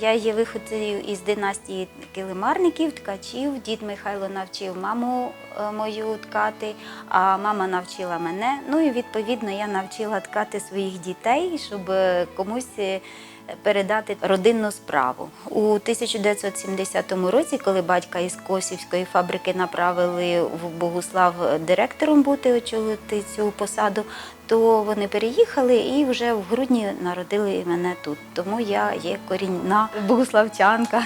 Я є виходцею із династії килимарників, ткачів. Дід Михайло навчив маму мою ткати, а мама навчила мене. Ну і відповідно я навчила ткати своїх дітей, щоб е, комусь е, передати родинну справу. У 1970 році, коли батька із Косівської фабрики направили в Богуслав директором бути очолити цю посаду, то вони переїхали і вже в грудні народили мене тут. Тому я є корінна богуславчанка.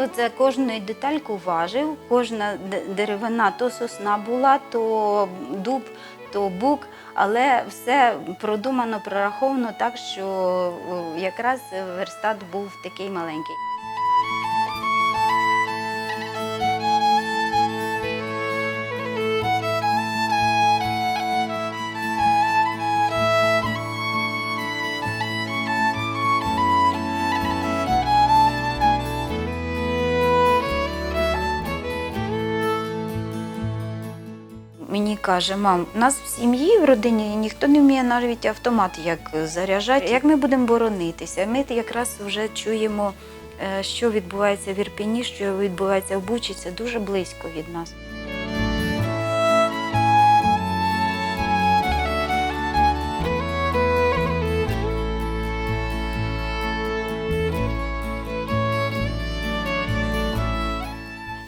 Е, це детальку важив, кожна деревина то сосна була, то дуб, то бук, але все продумано, прораховано так, що якраз верстат був такий маленький. Мені каже, мам, у нас в сім'ї в родині ніхто не вміє навіть автомат як заряджати. Як ми будемо боронитися? Ми якраз вже чуємо, е, що відбувається в Ірпіні, що відбувається в Бучі. Це дуже близько від нас.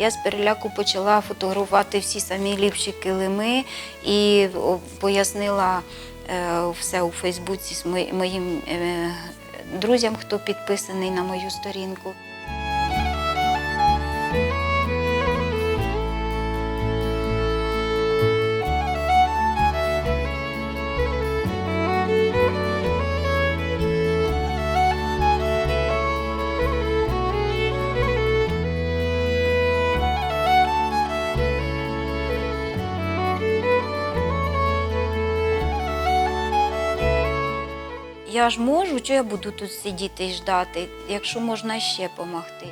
Я з переляку почала фотографувати всі самі ліпші килими і пояснила е, все у Фейсбуці з моїм е, друзям, хто підписаний на мою сторінку. Я ж можу, чи я буду тут сидіти і ждати, якщо можна ще допомогти.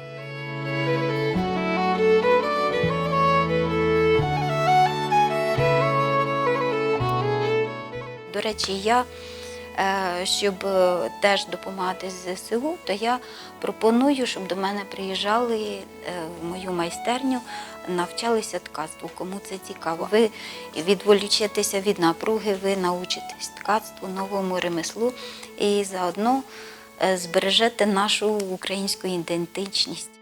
До речі, я, щоб е, теж допомагати ЗСУ, то я пропоную, щоб до мене приїжджали е, в мою майстерню, навчалися ткацтву, кому це цікаво. Ви відволічитеся від напруги, ви научитесь ткацтву, новому ремеслу і заодно е, збережете нашу українську ідентичність.